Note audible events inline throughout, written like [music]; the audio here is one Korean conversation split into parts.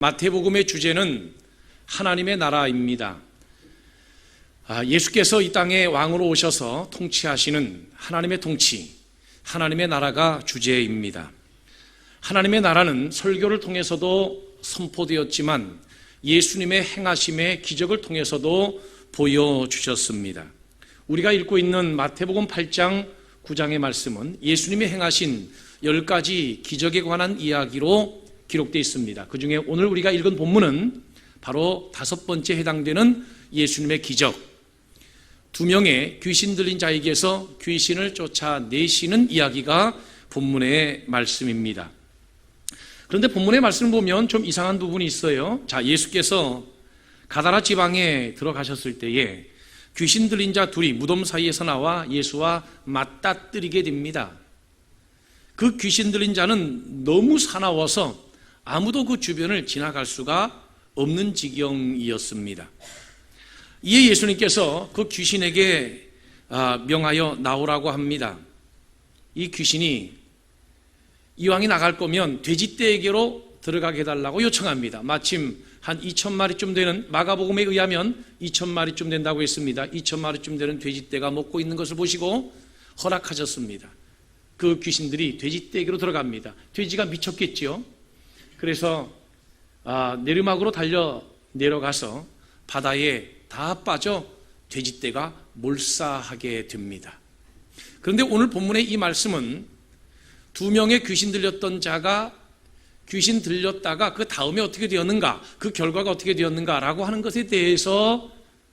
마태복음의 주제는 하나님의 나라입니다. 아, 예수께서 이 땅에 왕으로 오셔서 통치하시는 하나님의 통치, 하나님의 나라가 주제입니다. 하나님의 나라는 설교를 통해서도 선포되었지만 예수님의 행하심의 기적을 통해서도 보여주셨습니다. 우리가 읽고 있는 마태복음 8장 9장의 말씀은 예수님이 행하신 열 가지 기적에 관한 이야기로 기록되어 있습니다. 그 중에 오늘 우리가 읽은 본문은 바로 다섯 번째 해당되는 예수님의 기적. 두 명의 귀신 들린 자에게서 귀신을 쫓아내시는 이야기가 본문의 말씀입니다. 그런데 본문의 말씀을 보면 좀 이상한 부분이 있어요. 자, 예수께서 가다라 지방에 들어가셨을 때에 귀신 들린 자 둘이 무덤 사이에서 나와 예수와 맞닥뜨리게 됩니다. 그 귀신 들린 자는 너무 사나워서 아무도 그 주변을 지나갈 수가 없는 지경이었습니다. 이에 예수님께서 그 귀신에게 아, 명하여 나오라고 합니다. 이 귀신이 이왕이 나갈 거면 돼지떼에게로 들어가게 해달라고 요청합니다. 마침 한 2천 마리쯤 되는 마가복음에 의하면 2천 마리쯤 된다고 했습니다. 2천 마리쯤 되는 돼지떼가 먹고 있는 것을 보시고 허락하셨습니다. 그 귀신들이 돼지떼에게로 들어갑니다. 돼지가 미쳤겠지요. 그래서 아, 내리막으로 달려 내려가서 바다에 다 빠져 돼지떼가 몰사하게 됩니다. 그런데 오늘 본문의 이 말씀은 두 명의 귀신 들렸던 자가 귀신 들렸다가 그 다음에 어떻게 되었는가, 그 결과가 어떻게 되었는가라고 하는 것에 대해서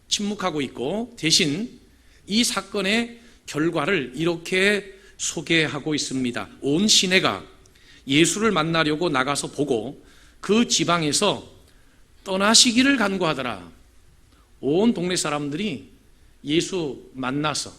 침묵하고 있고 대신 이 사건의 결과를 이렇게 소개하고 있습니다. 온 시내가 예수를 만나려고 나가서 보고 그 지방에서 떠나시기를 간구하더라. 온 동네 사람들이 예수 만나서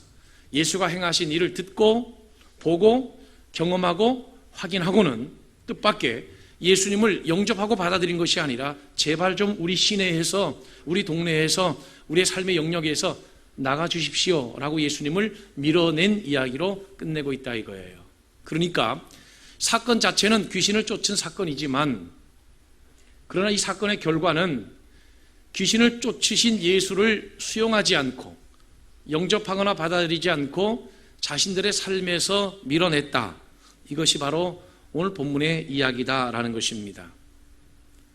예수가 행하신 일을 듣고 보고 경험하고 확인하고는 뜻밖의 예수님을 영접하고 받아들인 것이 아니라 제발 좀 우리 시내에서 우리 동네에서 우리의 삶의 영역에서 나가 주십시오 라고 예수님을 밀어낸 이야기로 끝내고 있다 이거예요. 그러니까 사건 자체는 귀신을 쫓은 사건이지만 그러나 이 사건의 결과는 귀신을 쫓으신 예수를 수용하지 않고 영접하거나 받아들이지 않고 자신들의 삶에서 밀어냈다. 이것이 바로 오늘 본문의 이야기다라는 것입니다.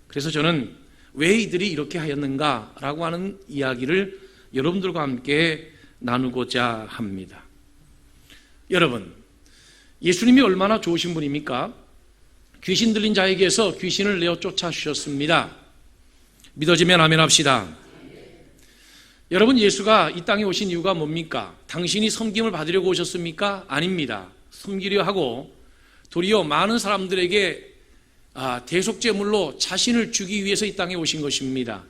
그래서 저는 왜 이들이 이렇게 하였는가라고 하는 이야기를 여러분들과 함께 나누고자 합니다. 여러분, 예수님이 얼마나 좋으신 분입니까? 귀신 들린 자에게서 귀신을 내어 쫓아주셨습니다. 믿어지면 아멘 합시다. 여러분, 예수가 이 땅에 오신 이유가 뭡니까? 당신이 섬김을 받으려고 오셨습니까? 아닙니다. 섬기려 하고 도리어 많은 사람들에게 아, 대속제물로 자신을 주기 위해서 이 땅에 오신 것입니다.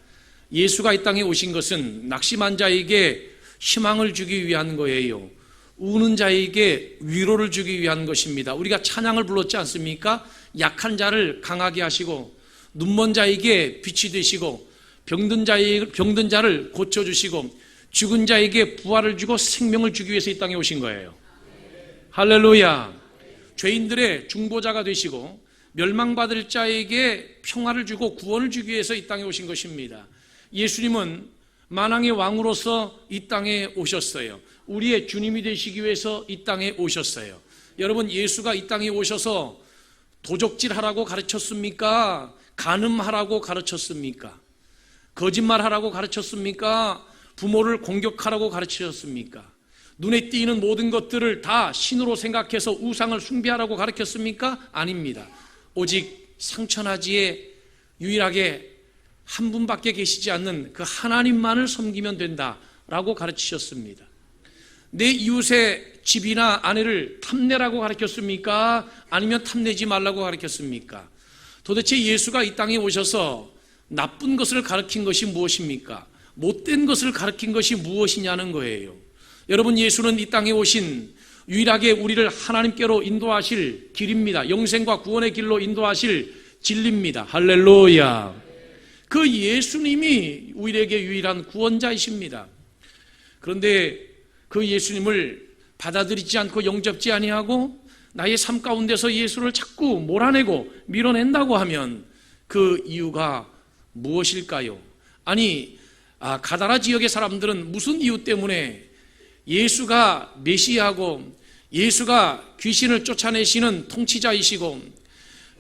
예수가 이 땅에 오신 것은 낙심한 자에게 희망을 주기 위한 거예요. 우는 자에게 위로를 주기 위한 것입니다. 우리가 찬양을 불렀지 않습니까? 약한 자를 강하게 하시고 눈먼 자에게 빛이 되시고 병든 자의 병든 자를 고쳐 주시고 죽은 자에게 부활을 주고 생명을 주기 위해서 이 땅에 오신 거예요. 할렐루야. 죄인들의 중보자가 되시고 멸망받을 자에게 평화를 주고 구원을 주기 위해서 이 땅에 오신 것입니다. 예수님은 만왕의 왕으로서 이 땅에 오셨어요. 우리의 주님이 되시기 위해서 이 땅에 오셨어요. 여러분, 예수가 이 땅에 오셔서 도적질 하라고 가르쳤습니까? 간음하라고 가르쳤습니까? 거짓말 하라고 가르쳤습니까? 부모를 공격하라고 가르치셨습니까? 눈에 띄는 모든 것들을 다 신으로 생각해서 우상을 숭배하라고 가르쳤습니까? 아닙니다. 오직 상천하지에 유일하게 한 분밖에 계시지 않는 그 하나님만을 섬기면 된다라고 가르치셨습니다. 내 이웃의 집이나 아내를 탐내라고 가르쳤습니까? 아니면 탐내지 말라고 가르쳤습니까? 도대체 예수가 이 땅에 오셔서 나쁜 것을 가르친 것이 무엇입니까? 못된 것을 가르친 것이 무엇이냐는 거예요. 여러분, 예수는 이 땅에 오신 유일하게 우리를 하나님께로 인도하실 길입니다. 영생과 구원의 길로 인도하실 진리입니다. 할렐루야. 그 예수님이 우리에게 유일한 구원자이십니다. 그런데 그 예수님을 받아들이지 않고 영접지 아니하고 나의 삶 가운데서 예수를 자꾸 몰아내고 밀어낸다고 하면 그 이유가 무엇일까요? 아니, 아, 가다라 지역의 사람들은 무슨 이유 때문에 예수가 메시아고 예수가 귀신을 쫓아내시는 통치자이시고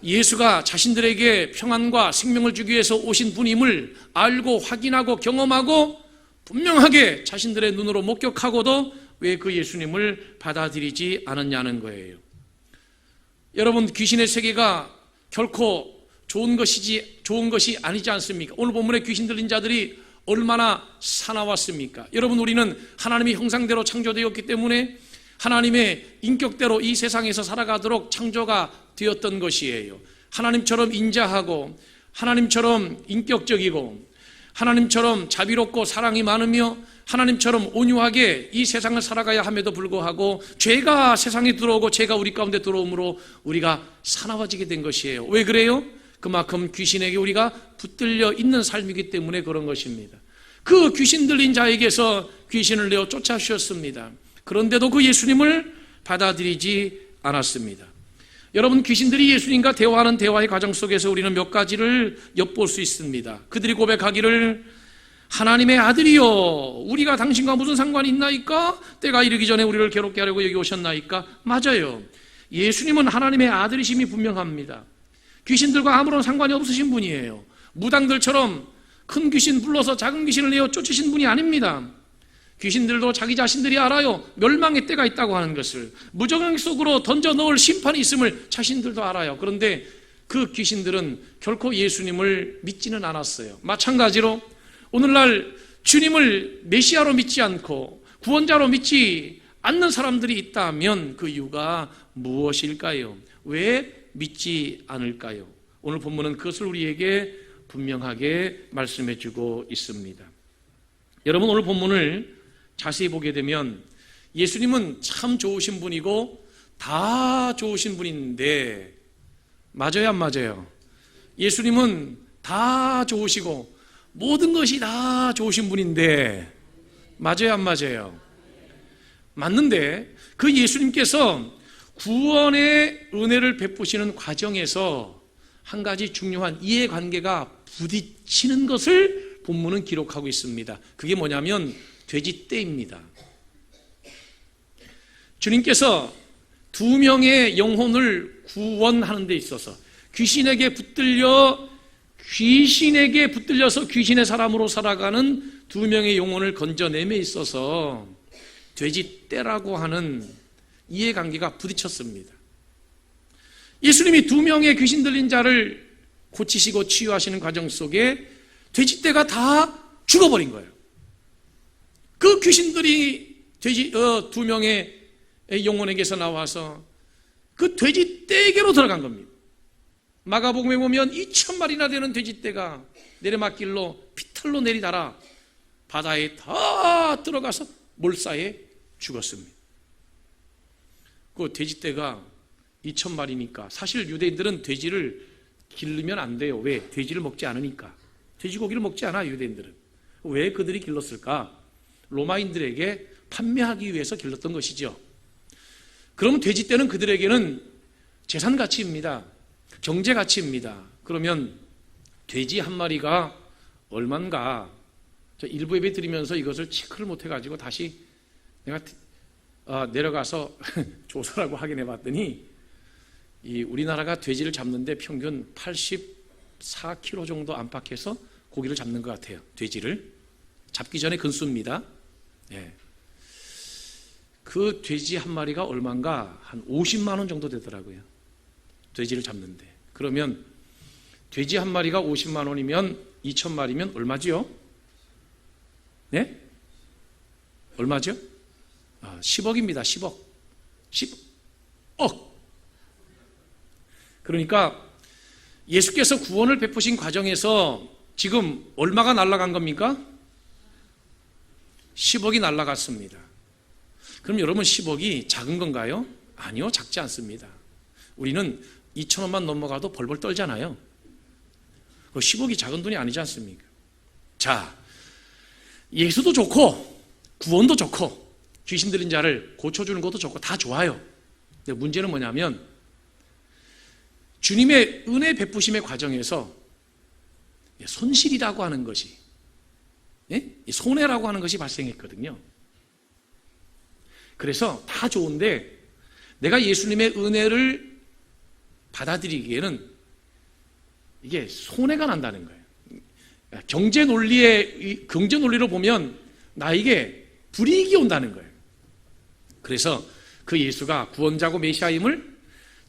예수가 자신들에게 평안과 생명을 주기 위해서 오신 분임을 알고 확인하고 경험하고 분명하게 자신들의 눈으로 목격하고도 왜 그 예수님을 받아들이지 않았냐는 거예요. 여러분 귀신의 세계가 결코 좋은 것이지 좋은 것이 아니지 않습니까? 오늘 본문에 귀신 들린 자들이 얼마나 사나웠습니까? 여러분 우리는 하나님의 형상대로 창조되었기 때문에 하나님의 인격대로 이 세상에서 살아가도록 창조가 되었던 것이에요. 하나님처럼 인자하고 하나님처럼 인격적이고 하나님처럼 자비롭고 사랑이 많으며 하나님처럼 온유하게 이 세상을 살아가야 함에도 불구하고 죄가 세상에 들어오고 죄가 우리 가운데 들어오므로 우리가 사나워지게 된 것이에요. 왜 그래요? 그만큼 귀신에게 우리가 붙들려 있는 삶이기 때문에 그런 것입니다. 그 귀신 들린 자에게서 귀신을 내어 쫓아주셨습니다. 그런데도 그 예수님을 받아들이지 않았습니다. 여러분 귀신들이 예수님과 대화하는 대화의 과정 속에서 우리는 몇 가지를 엿볼 수 있습니다. 그들이 고백하기를 하나님의 아들이요 우리가 당신과 무슨 상관이 있나이까? 때가 이르기 전에 우리를 괴롭게 하려고 여기 오셨나이까? 맞아요. 예수님은 하나님의 아들이심이 분명합니다. 귀신들과 아무런 상관이 없으신 분이에요. 무당들처럼 큰 귀신 불러서 작은 귀신을 내어 쫓으신 분이 아닙니다. 귀신들도 자기 자신들이 알아요. 멸망의 때가 있다고 하는 것을. 무정행 속으로 던져 넣을 심판이 있음을 자신들도 알아요. 그런데 그 귀신들은 결코 예수님을 믿지는 않았어요. 마찬가지로 오늘날 주님을 메시아로 믿지 않고 구원자로 믿지 않는 사람들이 있다면 그 이유가 무엇일까요? 왜 믿지 않을까요? 오늘 본문은 그것을 우리에게 분명하게 말씀해 주고 있습니다. 여러분 오늘 본문을 자세히 보게 되면 예수님은 참 좋으신 분이고 다 좋으신 분인데 맞아요 안 맞아요? 예수님은 다 좋으시고 모든 것이 다 좋으신 분인데 맞아요 안 맞아요? 맞는데 그 예수님께서 구원의 은혜를 베푸시는 과정에서 한 가지 중요한 이해관계가 부딪히는 것을 본문은 기록하고 있습니다. 그게 뭐냐면 돼지떼입니다. 주님께서 두 명의 영혼을 구원하는 데 있어서 귀신에게 붙들려 귀신에게 붙들려서 귀신의 사람으로 살아가는 두 명의 영혼을 건져냄에 있어서 돼지떼라고 하는 이해관계가 부딪혔습니다. 예수님이 두 명의 귀신 들린 자를 고치시고 치유하시는 과정 속에 돼지떼가 다 죽어버린 거예요. 그 귀신들이 돼지 어, 두 명의 영혼에게서 나와서 그 돼지 떼에게로 들어간 겁니다. 마가복음에 보면 2천 마리나 되는 돼지 떼가 내리막길로 피털로 내리달아 바다에 다 들어가서 몰사에 죽었습니다. 그 돼지 떼가 2천 마리니까 사실 유대인들은 돼지를 기르면 안 돼요. 왜? 돼지를 먹지 않으니까. 돼지고기를 먹지 않아 유대인들은. 왜 그들이 길렀을까? 로마인들에게 판매하기 위해서 길렀던 것이죠. 그러면 돼지 떼는 그들에게는 재산 가치입니다. 경제 가치입니다. 그러면 돼지 한 마리가 얼만가 저 일부 예배 드리면서 이것을 체크를 못 해가지고 다시 내가 어, 내려가서 [laughs] 조사라고 확인해 봤더니 이 우리나라가 돼지를 잡는데 평균 84kg 정도 안팎해서 고기를 잡는 것 같아요. 돼지를 잡기 전에 근수입니다. 예. 그 돼지 한 마리가 얼마인가 한 50만 원 정도 되더라고요. 돼지를 잡는데. 그러면 돼지 한 마리가 50만 원이면 2천 마리면 얼마지요? 네? 얼마죠? 아, 10억입니다. 10억. 10억. 그러니까 예수께서 구원을 베푸신 과정에서 지금 얼마가 날라간 겁니까? 10억이 날라갔습니다. 그럼 여러분 10억이 작은 건가요? 아니요, 작지 않습니다. 우리는 2천 원만 넘어가도 벌벌 떨잖아요. 그 10억이 작은 돈이 아니지 않습니까? 자, 예수도 좋고 구원도 좋고 귀신 들린 자를 고쳐주는 것도 좋고 다 좋아요. 근데 문제는 뭐냐면 주님의 은혜 베푸심의 과정에서 손실이라고 하는 것이 손해라고 하는 것이 발생했거든요. 그래서 다 좋은데 내가 예수님의 은혜를 받아들이기에는 이게 손해가 난다는 거예요. 경제 논리의 경제 논리로 보면 나에게 불이익이 온다는 거예요. 그래서 그 예수가 구원자고 메시아임을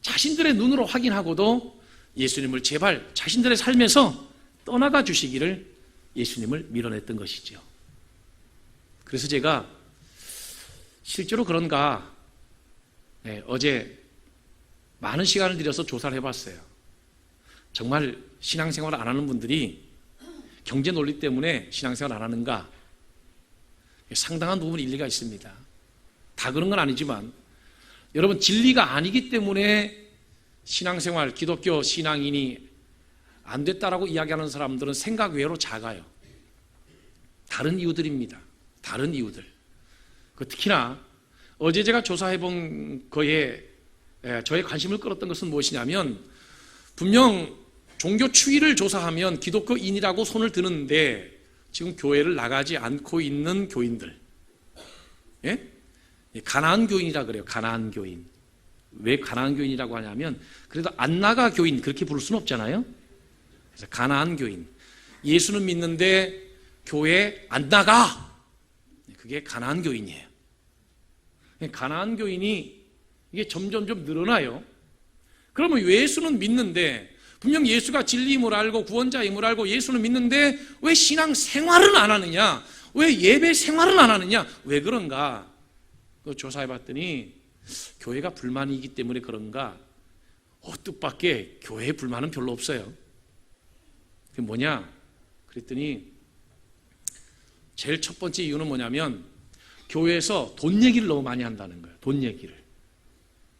자신들의 눈으로 확인하고도 예수님을 제발 자신들의 삶에서 떠나가 주시기를 예수님을 밀어냈던 것이죠. 그래서 제가 실제로 그런가 네, 어제 많은 시간을 들여서 조사를 해봤어요. 정말 신앙생활 안 하는 분들이 경제 논리 때문에 신앙생활 안 하는가? 상당한 부분 일리가 있습니다. 다 그런 건 아니지만 여러분 진리가 아니기 때문에 신앙생활 기독교 신앙인이 안 됐다라고 이야기하는 사람들은 생각 외로 작아요. 다른 이유들입니다. 다른 이유들. 그 특히나 어제 제가 조사해 본 거에 저의 관심을 끌었던 것은 무엇이냐면 분명 종교 추이를 조사하면 기독교인이라고 손을 드는데 지금 교회를 나가지 않고 있는 교인들. 예? 가나안 교인이라 그래요. 가나안 교인. 왜 가나안 교인이라고 하냐면 그래도 안 나가 교인 그렇게 부를 수는 없잖아요. 그래서 가나안 교인. 예수는 믿는데 교회 안 나가. 그게 가나안 교인이에요. 가나안 교인이 이게 점점 좀 늘어나요. 그러면 예수는 믿는데 분명 예수가 진리임을 알고 구원자임을 알고 예수는 믿는데 왜 신앙 생활은 안 하느냐? 왜 예배 생활은 안 하느냐? 왜 그런가? 그 조사해 봤더니 교회가 불만이기 때문에 그런가? 어, 뜻밖의 교회에 불만은 별로 없어요. 그게 뭐냐? 그랬더니 제일 첫 번째 이유는 뭐냐면 교회에서 돈 얘기를 너무 많이 한다는 거예요. 돈 얘기를.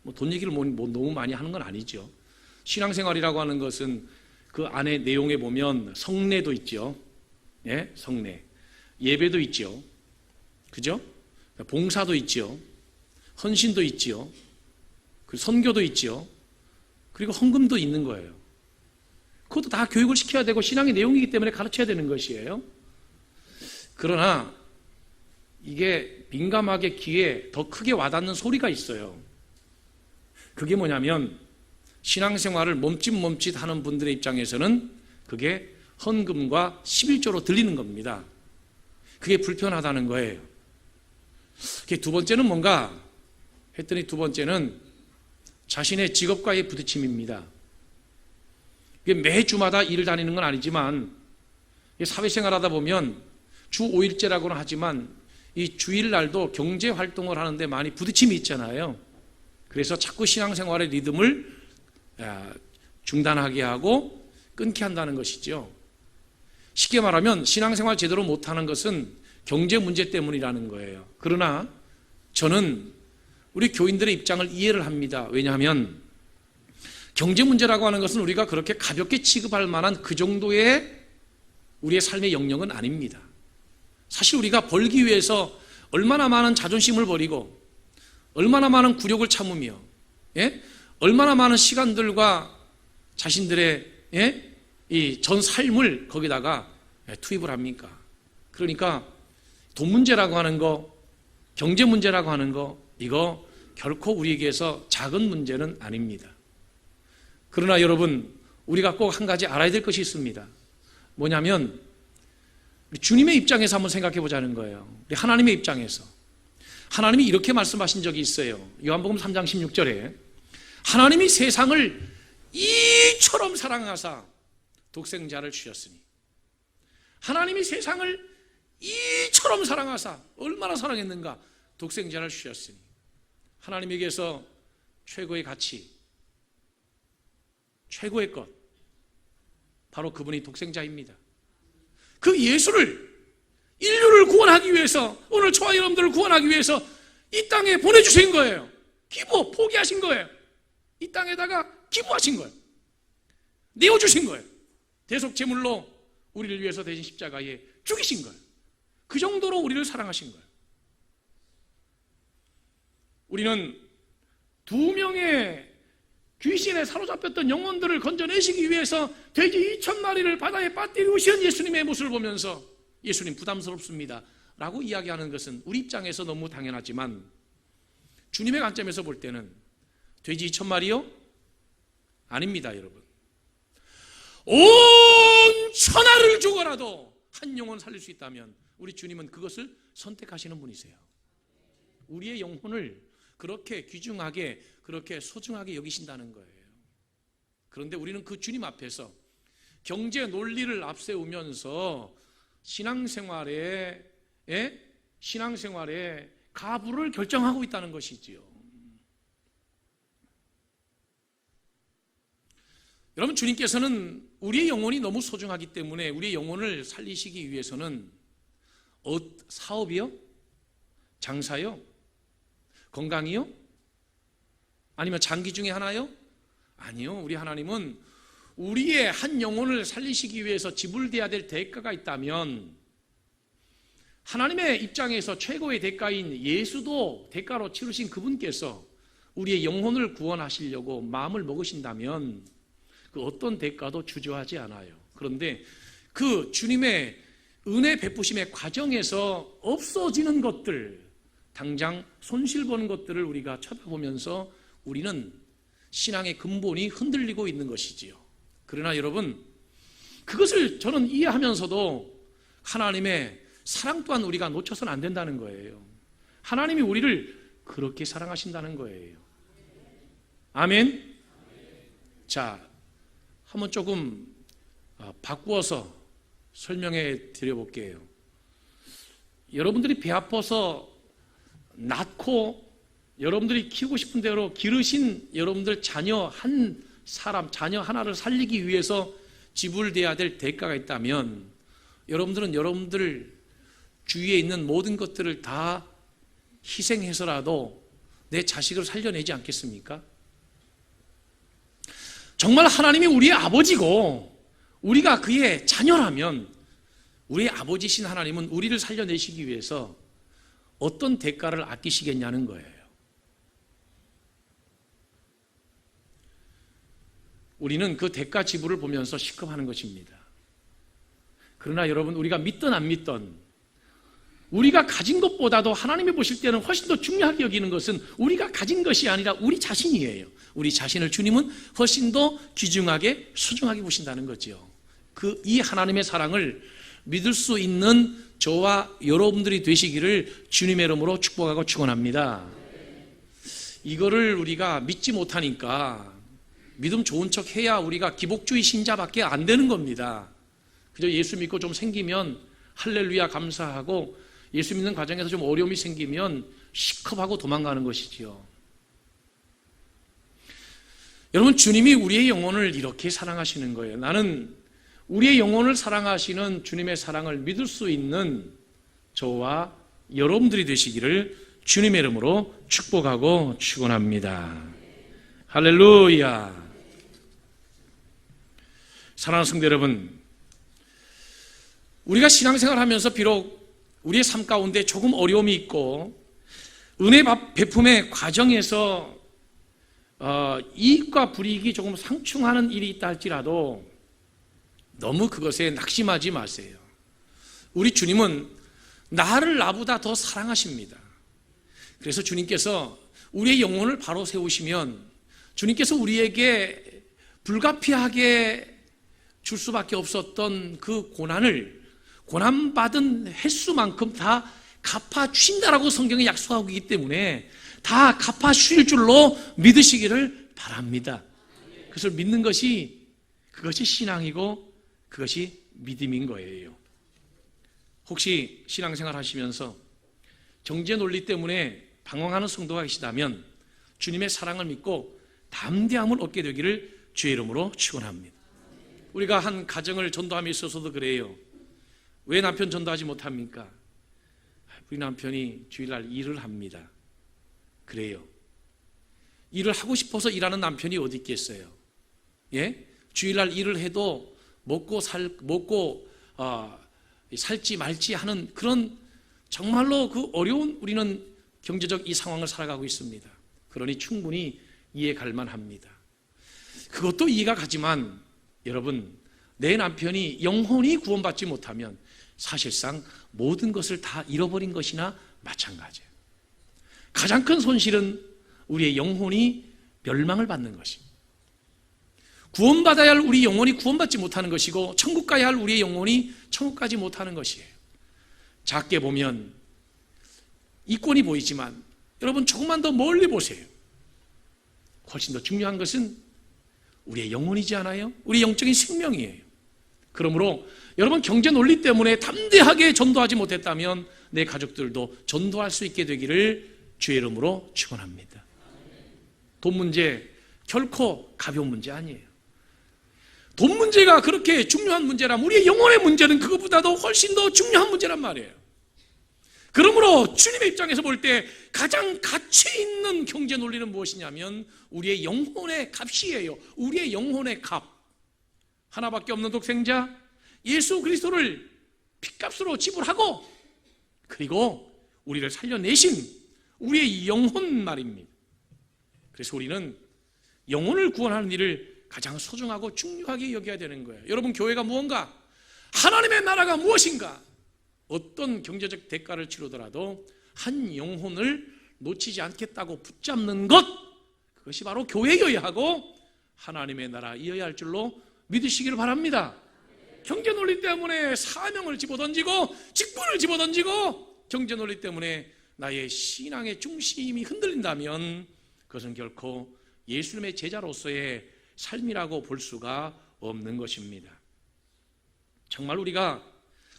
뭐 돈 얘기를 뭐, 뭐 너무 많이 하는 건 아니죠. 신앙생활이라고 하는 것은 그 안에 내용에 보면 성례도 있죠. 예? 성례. 예배도 있죠. 그죠? 봉사도 있죠. 헌신도 있죠. 그 선교도 있죠. 그리고 헌금도 있는 거예요. 그것도 다 교육을 시켜야 되고 신앙의 내용이기 때문에 가르쳐야 되는 것이에요. 그러나 이게 민감하게 귀에 더 크게 와닿는 소리가 있어요. 그게 뭐냐면 신앙생활을 몸짓몸짓 하는 분들의 입장에서는 그게 헌금과 11조로 들리는 겁니다. 그게 불편하다는 거예요. 그게 두 번째는 뭔가 했더니 두 번째는 자신의 직업과의 부딪힘입니다. 매주마다 일을 다니는 건 아니지만 사회생활 하다 보면 주 5일제라고는 하지만 이 주일날도 경제 활동을 하는데 많이 부딪힘이 있잖아요. 그래서 자꾸 신앙생활의 리듬을 중단하게 하고 끊게 한다는 것이죠. 쉽게 말하면 신앙생활 제대로 못하는 것은 경제 문제 때문이라는 거예요. 그러나 저는 우리 교인들의 입장을 이해를 합니다. 왜냐하면 경제 문제라고 하는 것은 우리가 그렇게 가볍게 취급할 만한 그 정도의 우리의 삶의 영역은 아닙니다. 사실 우리가 벌기 위해서 얼마나 많은 자존심을 버리고 얼마나 많은 굴욕을 참으며 예? 얼마나 많은 시간들과 자신들의 예? 이전 삶을 거기다가 투입을 합니까? 그러니까 돈 문제라고 하는 거, 경제 문제라고 하는 거, 이거 결코 우리에게서 작은 문제는 아닙니다. 그러나 여러분, 우리가 꼭 한 가지 알아야 될 것이 있습니다. 뭐냐면, 주님의 입장에서 한번 생각해 보자는 거예요. 하나님의 입장에서. 하나님이 이렇게 말씀하신 적이 있어요. 요한복음 3장 16절에. 하나님이 세상을 이처럼 사랑하사 독생자를 주셨으니 하나님이 세상을 이처럼 사랑하사 얼마나 사랑했는가 독생자를 주셨으니 하나님에게서 최고의 가치 최고의 것 바로 그분이 독생자입니다. 그 예수를 인류를 구원하기 위해서 오늘 저와 여러분들을 구원하기 위해서 이 땅에 보내주신 거예요. 기부 포기하신 거예요. 이 땅에다가 기부하신 거예요. 내어주신 거예요. 대속 제물로 우리를 위해서 대신 십자가에 죽이신 거예요. 그 정도로 우리를 사랑하신 거예요. 우리는 두 명의 귀신에 사로잡혔던 영혼들을 건져내시기 위해서 돼지 2천 마리를 바다에 빠뜨리고 오신 예수님의 모습을 보면서 예수님 부담스럽습니다. 라고 이야기하는 것은 우리 입장에서 너무 당연하지만 주님의 관점에서 볼 때는 돼지 2천 마리요? 아닙니다, 여러분. 온 천하를 주고라도 한 영혼 살릴 수 있다면 우리 주님은 그것을 선택하시는 분이세요. 우리의 영혼을 그렇게 귀중하게 그렇게 소중하게 여기신다는 거예요. 그런데 우리는 그 주님 앞에서 경제 논리를 앞세우면서 신앙생활에 예? 신앙생활에 가부를 결정하고 있다는 것이지요. 여러분 주님께서는 우리의 영혼이 너무 소중하기 때문에 우리의 영혼을 살리시기 위해서는 어, 사업이요? 장사요? 건강이요? 아니면 장기 중에 하나요? 아니요. 우리 하나님은 우리의 한 영혼을 살리시기 위해서 지불돼야 될 대가가 있다면 하나님의 입장에서 최고의 대가인 예수도 대가로 치르신 그분께서 우리의 영혼을 구원하시려고 마음을 먹으신다면 그 어떤 대가도 주저하지 않아요. 그런데 그 주님의 은혜 베푸심의 과정에서 없어지는 것들, 당장 손실 보는 것들을 우리가 쳐다보면서 우리는 신앙의 근본이 흔들리고 있는 것이지요. 그러나 여러분, 그것을 저는 이해하면서도 하나님의 사랑 또한 우리가 놓쳐서는 안 된다는 거예요. 하나님이 우리를 그렇게 사랑하신다는 거예요. 아멘. 자, 한번 조금 어, 바꾸어서 설명해 드려볼게요. 여러분들이 배 아파서 낳고 여러분들이 키우고 싶은 대로 기르신 여러분들 자녀 한 사람, 자녀 하나를 살리기 위해서 지불돼야 될 대가가 있다면 여러분들은 여러분들 주위에 있는 모든 것들을 다 희생해서라도 내 자식을 살려내지 않겠습니까? 정말 하나님이 우리의 아버지고 우리가 그의 자녀라면 우리의 아버지신 하나님은 우리를 살려내시기 위해서 어떤 대가를 아끼시겠냐는 거예요. 우리는 그 대가 지불을 보면서 시급하는 것입니다. 그러나 여러분, 우리가 믿던 안 믿던 우리가 가진 것보다도 하나님이 보실 때는 훨씬 더 중요하게 여기는 것은 우리가 가진 것이 아니라 우리 자신이에요. 우리 자신을 주님은 훨씬 더 귀중하게 소중하게 보신다는 거지요. 그 이 하나님의 사랑을 믿을 수 있는 저와 여러분들이 되시기를 주님의 이름으로 축복하고 축원합니다. 이거를 우리가 믿지 못하니까 믿음 좋은 척 해야 우리가 기복주의 신자밖에 안 되는 겁니다. 그저 예수 믿고 좀 생기면 할렐루야 감사하고 예수 믿는 과정에서 좀 어려움이 생기면 시컵하고 도망가는 것이지요. 여러분, 주님이 우리의 영혼을 이렇게 사랑하시는 거예요. 나는 우리의 영혼을 사랑하시는 주님의 사랑을 믿을 수 있는 저와 여러분들이 되시기를 주님의 이름으로 축복하고 축원합니다. 할렐루야. 사랑하는 성도 여러분, 우리가 신앙생활 하면서 비록 우리의 삶 가운데 조금 어려움이 있고 은혜 베품의 과정에서 어, 이익과 불이익이 조금 상충하는 일이 있다 할지라도 너무 그것에 낙심하지 마세요. 우리 주님은 나를 나보다 더 사랑하십니다. 그래서 주님께서 우리의 영혼을 바로 세우시면 주님께서 우리에게 불가피하게 줄 수밖에 없었던 그 고난을 고난받은 횟수만큼 다 갚아주신다라고 성경에 약속하고 있기 때문에 다 갚아주실 줄로 믿으시기를 바랍니다. 그것을 믿는 것이 그것이 신앙이고 그것이 믿음인 거예요. 혹시 신앙생활 하시면서 정제 논리 때문에 방황하는 성도가 계시다면 주님의 사랑을 믿고 담대함을 얻게 되기를 주의 이름으로 축원합니다. 우리가 한 가정을 전도함에 있어서도 그래요. 왜 남편 전도하지 못합니까? 우리 남편이 주일날 일을 합니다. 그래요. 일을 하고 싶어서 일하는 남편이 어디 있겠어요? 예? 주일날 일을 해도 먹고 살 먹고 어, 살지 말지 하는 그런 정말로 그 어려운 우리는 경제적 이 상황을 살아가고 있습니다. 그러니 충분히 이해 갈 만합니다. 그것도 이해가 가지만 여러분 내 남편이 영혼이 구원받지 못하면 사실상 모든 것을 다 잃어버린 것이나 마찬가지예요. 가장 큰 손실은 우리의 영혼이 멸망을 받는 것입니다. 구원받아야 할 우리 영혼이 구원받지 못하는 것이고 천국 가야 할 우리의 영혼이 천국 가지 못하는 것이에요. 작게 보면 이권이 보이지만 여러분 조금만 더 멀리 보세요. 훨씬 더 중요한 것은 우리의 영혼이지 않아요? 우리 영적인 생명이에요. 그러므로 여러분 경제 논리 때문에 담대하게 전도하지 못했다면 내 가족들도 전도할 수 있게 되기를 주의 이름으로 축원합니다. 돈 문제 결코 가벼운 문제 아니에요. 돈 문제가 그렇게 중요한 문제라면 우리의 영혼의 문제는 그것보다도 훨씬 더 중요한 문제란 말이에요. 그러므로 주님의 입장에서 볼 때 가장 가치 있는 경제 논리는 무엇이냐면 우리의 영혼의 값이에요. 우리의 영혼의 값. 하나밖에 없는 독생자 예수 그리스도를 핏값으로 지불하고 그리고 우리를 살려내신 우리의 영혼 말입니다. 그래서 우리는 영혼을 구원하는 일을 가장 소중하고 중요하게 여겨야 되는 거예요. 여러분 교회가 무언가 하나님의 나라가 무엇인가 어떤 경제적 대가를 치르더라도 한 영혼을 놓치지 않겠다고 붙잡는 것 그것이 바로 교회여야 하고 하나님의 나라이어야 할 줄로 믿으시기를 바랍니다. 경제 논리 때문에 사명을 집어던지고 직분을 집어던지고 경제 논리 때문에 나의 신앙의 중심이 흔들린다면 그것은 결코 예수님의 제자로서의 삶이라고 볼 수가 없는 것입니다. 정말 우리가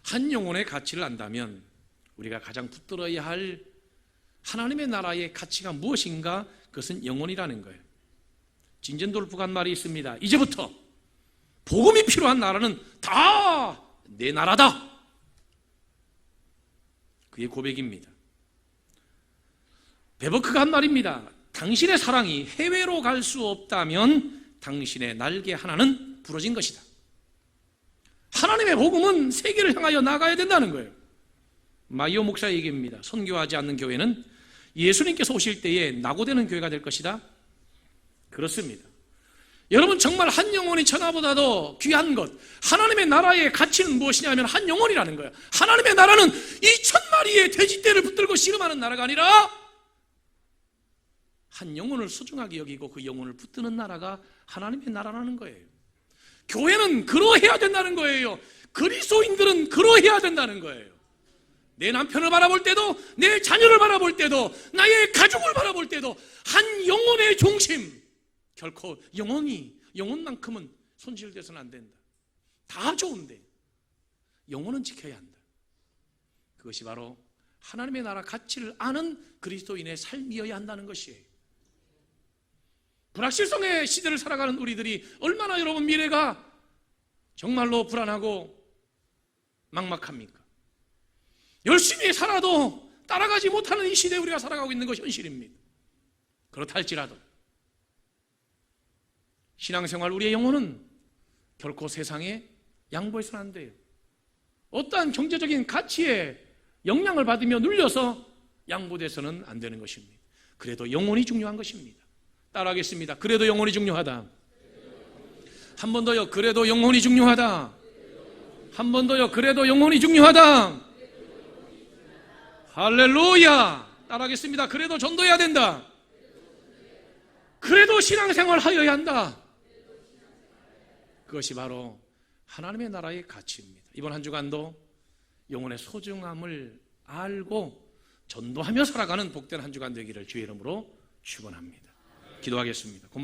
한 영혼의 가치를 안다면 우리가 가장 붙들어야 할 하나님의 나라의 가치가 무엇인가? 그것은 영혼이라는 거예요. 진전돌프 간 말이 있습니다. 이제부터 복음이 필요한 나라는 다 내 나라다. 그게 고백입니다. 베버크가 한 말입니다. 당신의 사랑이 해외로 갈 수 없다면 당신의 날개 하나는 부러진 것이다. 하나님의 복음은 세계를 향하여 나가야 된다는 거예요. 마이오 목사 얘기입니다. 선교하지 않는 교회는 예수님께서 오실 때에 낙오되는 교회가 될 것이다. 그렇습니다. 여러분 정말 한 영혼이 천하보다도 귀한 것 하나님의 나라의 가치는 무엇이냐면 한 영혼이라는 거예요. 하나님의 나라는 이천 마리의 돼지떼를 붙들고 씨름하는 나라가 아니라 한 영혼을 소중하게 여기고 그 영혼을 붙드는 나라가 하나님의 나라라는 거예요. 교회는 그러해야 된다는 거예요. 그리스도인들은 그러해야 된다는 거예요. 내 남편을 바라볼 때도 내 자녀를 바라볼 때도 나의 가족을 바라볼 때도 한 영혼의 중심 결코 영혼이 영혼만큼은 손실돼서는 안 된다. 다 좋은데 영혼은 지켜야 한다. 그것이 바로 하나님의 나라 가치를 아는 그리스도인의 삶이어야 한다는 것이에요. 불확실성의 시대를 살아가는 우리들이 얼마나 여러분 미래가 정말로 불안하고 막막합니까? 열심히 살아도 따라가지 못하는 이 시대에 우리가 살아가고 있는 것이 현실입니다. 그렇다 할지라도 신앙생활 우리의 영혼은 결코 세상에 양보해서는 안 돼요. 어떠한 경제적인 가치에 영향을 받으며 눌려서 양보돼서는 안 되는 것입니다. 그래도 영혼이 중요한 것입니다. 따라하겠습니다. 그래도 영혼이 중요하다. 한 번 더요. 그래도 영혼이 중요하다. 한 번 더요. 그래도 영혼이 중요하다. 할렐루야. 따라하겠습니다. 그래도 전도해야 된다. 그래도 신앙생활 하여야 한다. 그것이 바로 하나님의 나라의 가치입니다. 이번 한 주간도 영혼의 소중함을 알고 전도하며 살아가는 복된 한 주간 되기를 주의 이름으로 축원합니다. 기도하겠습니다. 고마워.